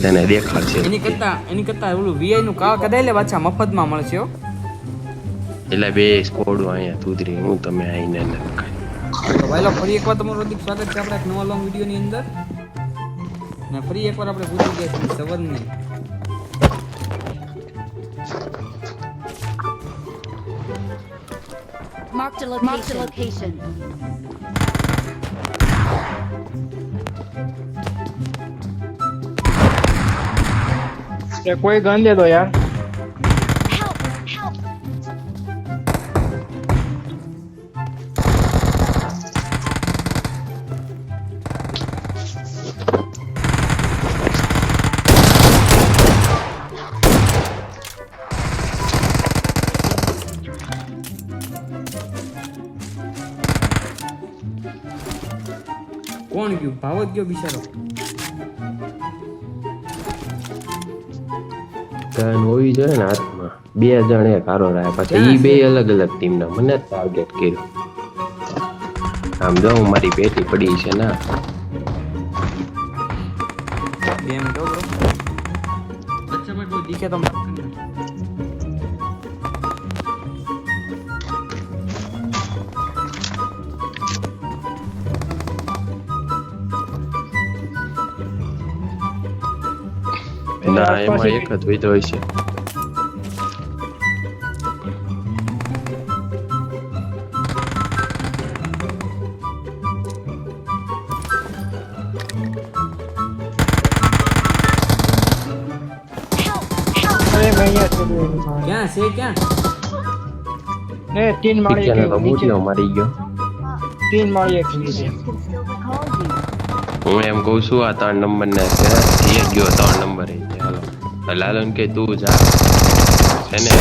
તને દેખાડશે. એની કરતા એની કરતા ઓલું વીઆઈ નું કા કદાઈ લે પાછા મફતમાં મળશે હો. એટલે બે સ્કોડ અહીંયા તુદરી હું તમે આઈને ને તો ભાઈ લો ફરી એકવાર તમારું હાર્દિક સ્વાગત છે આપણા એક નવા લોંગ વિડિયો ની અંદર. ને ફરી એકવાર આપણે પૂછી ગયા છીએ સવરને Marked a location. Marked a location. એ કોઈ ગન દે દો યાર Help! Help! કોણ ગયું ભાવ જ ગયો બિચારો ગન હોવી જોઈએ ને હાથમાં. બે જણ એક હારો રહ્યા પછી ઈ બે અલગ અલગ ટીમના. મને ટાર્ગેટ કર્યો. આમ જો મારી પેટી પડી છે ના. બે મિનિટ બ્રો અચ્છા ભાઈ બોલ તો માફ ક્યાં છે ક્યાં ને તીન માળી પિક્ચરનો એક તો નીચે બુટિયો મારી ગયો તીન માળી એક નીચે Can still recall you. હું એમ કહું છું આ ત્રણ નંબર ને છે એ ગયો ત્રણ નંબર એ. છે હાલો. તો લાલન કે તું જા. છે ને.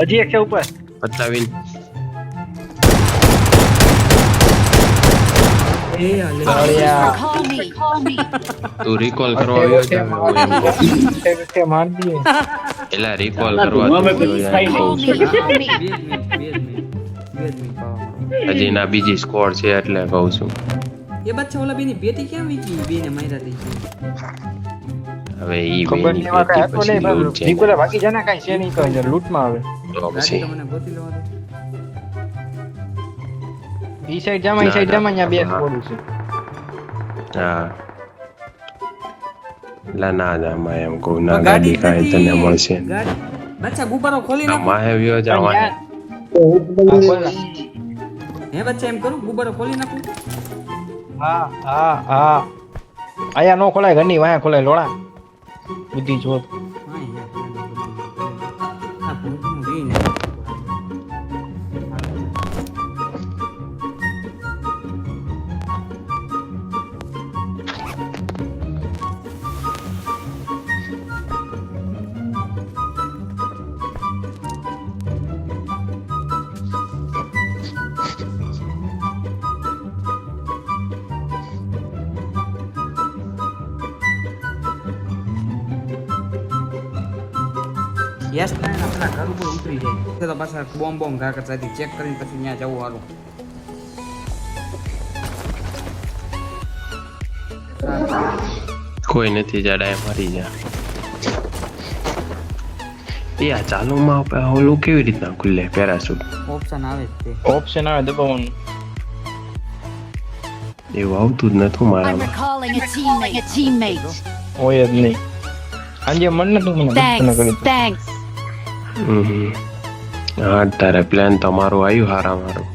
હજી એક છે ઉપર. પતાવીને. તું રિકોલ કરવા આવ્યો છે? એલા રિકોલ કરવા હજી ના બીજી સ્કોર છે એટલે કહું છું. એ બચ્ચા ઓલા બેની બેટી કેમ વીકી? બેને માર્યા હતી હવે ઈ ખબર બેની નહીં પેટી હતું છે. ભીગોલા બાકી જના કાઈ છે નહીં તો લૂટમાં આવે. તો પછી? તમને ગોતી લેવા દે. ઈ સાઈડ જામાં ઈ સાઈડ જામાં ન્યા બે હા. સ્કોડ છે. હા. લા ના જ આમાં એમ કહું ના ગાડી કાઈ તને મળશે. બચ્ચા ગુબારો ખોલી નાખો. માહે વ્યો પણ જવા યાર, હા, બચ્ચા એમ કરું ગુબ્બારો ખોલી નાખું? હા હા હા. આયા નો ખોલાય ઘરની વાયા ખોલાય લોડા બુદ્ધિ જોત. યસ લાઈન આપણા ઘર ઉપર ઉતરી જાય તો પાછા બોમ્બ બોમ્બ ઘા કરતા ચેક કરીને પછી ત્યાં જવું હારું કોઈ નથી જાડા મરી જા એ આ ચાલુમાં ઓલું કેવી રીતના ખુલ્લે પેરાશૂટ ઓપ્શન આવે છે ઓપ્શન આવે દબાવવાનું એવું આવતું જ નથી મારા મારામાં recalling a teammate. A teammate. હોય જ નહીં આજે મન નતું મને. કરી Thanks. હા તારે પ્લાન તમારું આવ્યું હારા મારું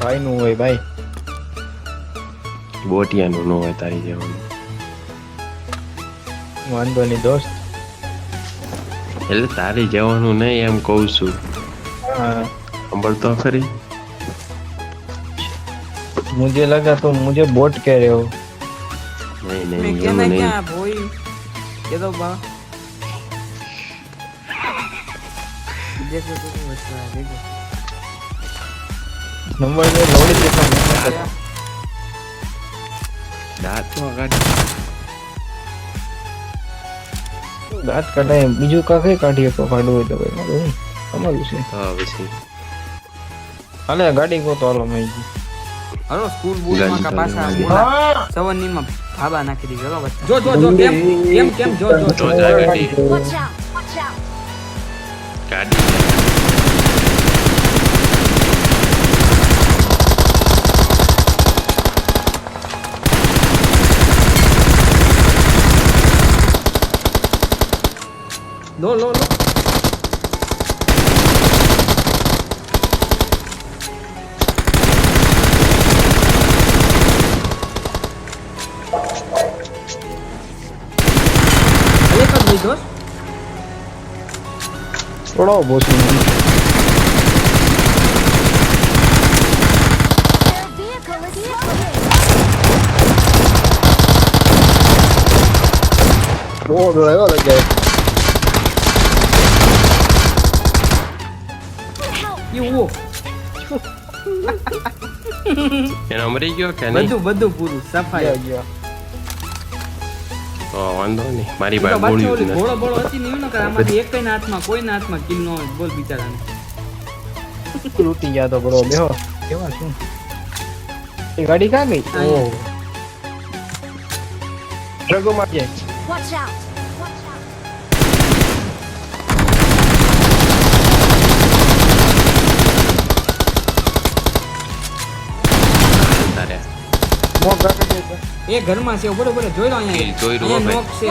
ભાઈ નું હોય ભાઈ. બોટિયાનું ન હોય તારી જેવાનું વાંધો નહીં દોસ્ત. એટલે તારી જવાનું નહીં એમ કહું છું. સાંભળતો ખરી? મુજે લગા તો મુજે બોટ કે રહ્યો. નહીં નહીં એવું નહીં. ક્યાં ભોઈ કે તો બા દેખો તો કેવો છે આ, દેખો नंबर में लोड देखा દાંતમાં કાઢી દાંત કઢાય બીજું કા કઈ કાઢીએ તો કાઢવું હોય તો ભાઈ મારું હું તમારું છે તો પછી હાલે ગાડી ગો તો હાલો મેં હલો સ્કૂલ બૂલમાં કા પાછા ગંધ મોડા સવનનીમાં ભાબા નાખી દીધી હલો બસ. જો જો જો કેમ કેમ કેમ જો જો જો જો જાય ગાડી Watch out! Watch out! ગાડી લો લો લો એક જ લીધો થોડો બોસી Their એવું. એનો મરી ગયો કે નહીં? બધું બધું પૂરું સફાઈ. ગયો. તો વાંધો નહીં. મારી પાસે ગોળી નથી. ઘોડો બોળો હતી ને એવું ન કરે આમાંથી એકના હાથમાં કોઈના હાથમાં કિલ ન હોય બોલ બિચારાને. લૂટી ગયા તો બરો બેહો. કેવા શું? એ ગાડી કા ગઈ? ઓ રગો માં જાય Watch out! એ ઘરમાં છે બરોબર જોઈ લો અહીંયા. જોઈ રહ્યો નોક છે!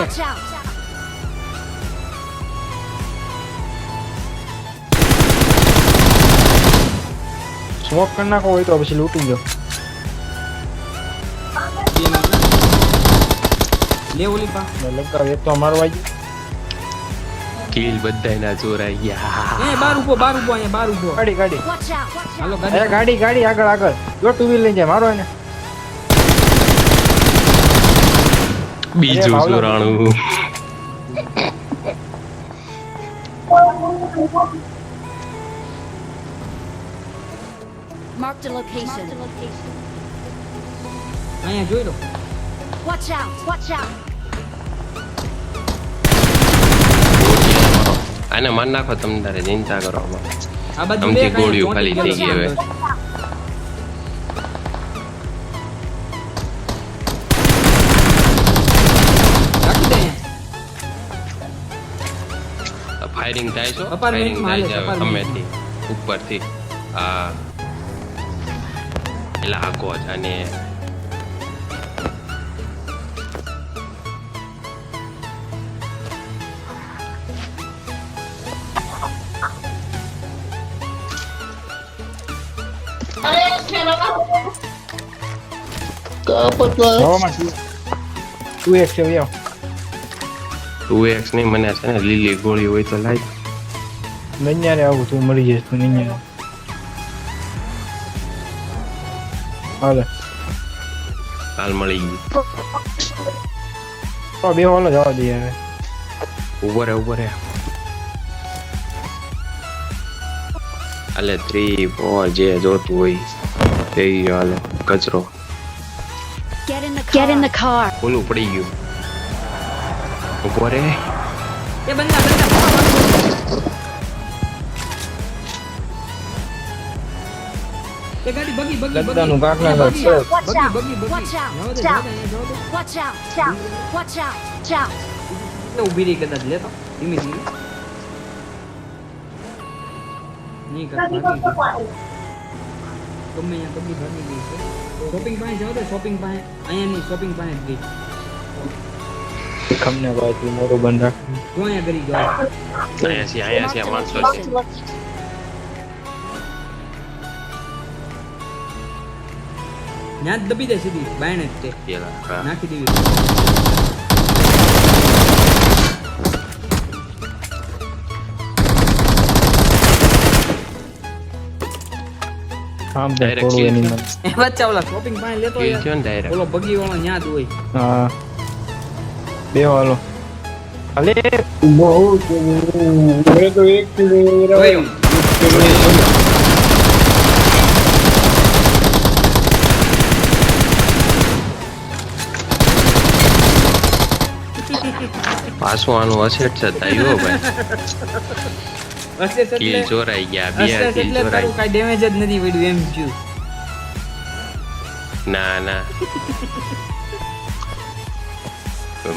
સ્મોક કરી નાખો હોય તો પછી લૂટી ગયો લે ઓલી પા. લગાવ એક તો અમારો કિલ બધાયના ચોરાઈ ગયા એ બાર ઊભો બાર ઊભો અહીંયા બાર ઊભો. ગાડી ગાડી! હાલો ગાડી. ગાડી ગાડી આગળ આગળ. જો ટુ વ્હીલ લઈ જાય મારો એને. બીજું. ચોરાણું Marked a location. અહીંયા જોઈ લો Watch out! Watch out! આને માર નાખો તમ તારે ચિંતા કરો આમાં. આ બધું બે ગોળીઓ ખાલી થઈ ગઈ છે. ફાયરિંગ થાય છે. ફાયરિંગ થાય છે ગમેથી ઉપરથી. આ એટલે આખો અને હવામાં ટુ એક્સ છે વ્યાવ ટુ એક્સ મને છે ને લીલી ગોળી હોય તો લાઈ નૈયારે આવું તું મરી જઈશ તું નૈયારે. હાલે. હાલ મળી ગયું. તો બે હોલો જવા દઈએ હવે. ઊભો રે ઊભો રે હાલે થ્રી ફોર જે જોતું હોય તે હાલે કચરો. Get in the car. Get in the car. ઓલું પડી ગયું. ઊભો રે એ બંદા બંદા ભાગો, ભાગો. એ ગાડી બગી બગી બગી ગદ્દાનું ના એ છે. Watch બગી out. બગી બગી અહીંયા Watch out! Watch out! Shout! એટલે ઊભી રહી કદાચ લેતો ધીમે ધીમે નહીં કર ભાગી ગઈ. ગમે અહીંયા બગી ભાગી ગઈ છે શોપિંગ પાસે જાવ તો શોપિંગ પાસે અહીંયા નહીં શોપિંગ પાસે જ ગઈ ખમને ભાઈ તું મોટું બંધ રાખ જો અહીંયા કરી ગયો અહીંયા છે અહીંયા છે માણસો છે ત્યાં જ દબી દે સીધી બાયણે જ તે પેલા હા. નાખી દેવી આમ તો Direct થોડું kill એની છે. મન. એ બચ્ચા ઓલા શોપિંગ પાસે લેતો કિલ યાર. થયો ને ડાયરેક્ટ ઓલો બગી વાળો ન્યા જ હોય હા બે વાલો અલે જોયું? પાછું આનું અસેટ છે તાયો ભાઈ કિલ ચોરાઈ ગયા બે કિલ એટલે ચોરાઈ તારું કાંઈ ડેમેજ જ નથી પડ્યું એમ ક્યુ ના ના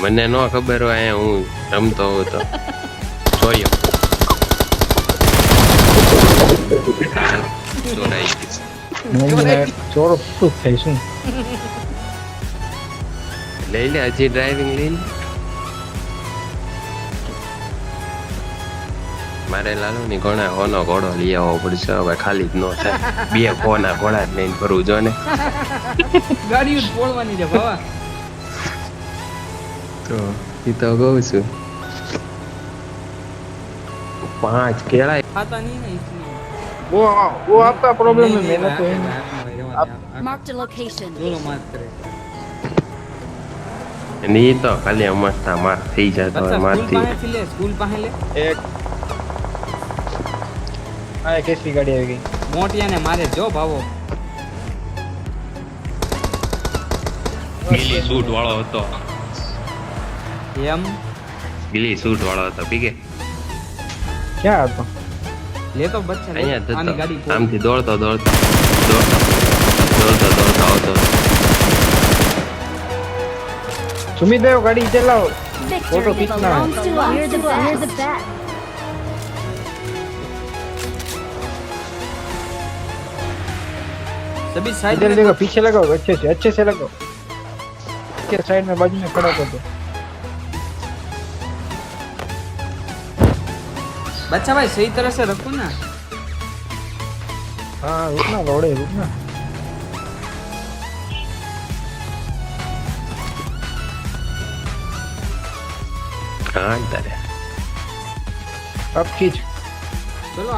મને ન ખબર હોય અહીંયા હું રમતો હોઉં તો. જોયો લઈ લે હજી ડ્રાઇવિંગ લઈ લે. મારે લાલુ ની ઘોડા હોનો ઘોડો લઈ આવવો પડશે હવે ખાલી જ ન થાય. બે કોના ઘોડા જ લઈને ફરવું જો ને. ગાડી જ છે બાવા તો એ તો કહું છું પાંચ કેળા ખાતા નહીં ને इसलिए वो वो आपका प्रॉब्लम है नहीं, मैंने तो नहीं, है भाई, भाई, रहवा दे, आप- Marked a location. જોરો માત કરે અને એ તો ખાલી અમસ્તા માર થઈ જતો બચ્ચા હોય સ્કૂલ મારથી પાસેથી લે સ્કૂલ પાસે લે एक हाँ एक ऐसी गाड़ी आ गई મોટિયાને મારે જો ભાવો ગીલી સૂટ વાળો હતો એમ ગીલી સૂટ વાળો હતો પીકે क्या आता લે તો બચ્ચા લે. અહીંયા આની જતો ગાડી પોળ. આમથી દોડતો દોડતો દોડતો દોડતો દોડતો આવતો सुमित देव गाड़ी चलाओ Victory कितना है? belongs to us. We're the best. We're the best. सभी साइड इधर में देखो पीछे लगाओ अच्छे से अच्छे से लगाओ के साइड में बाजू में खड़ा कर दो बच्चा भाई सही तरह से रखो ना हाँ रुकना लौड़े रुकना हाँ इधर है अब खींच चलो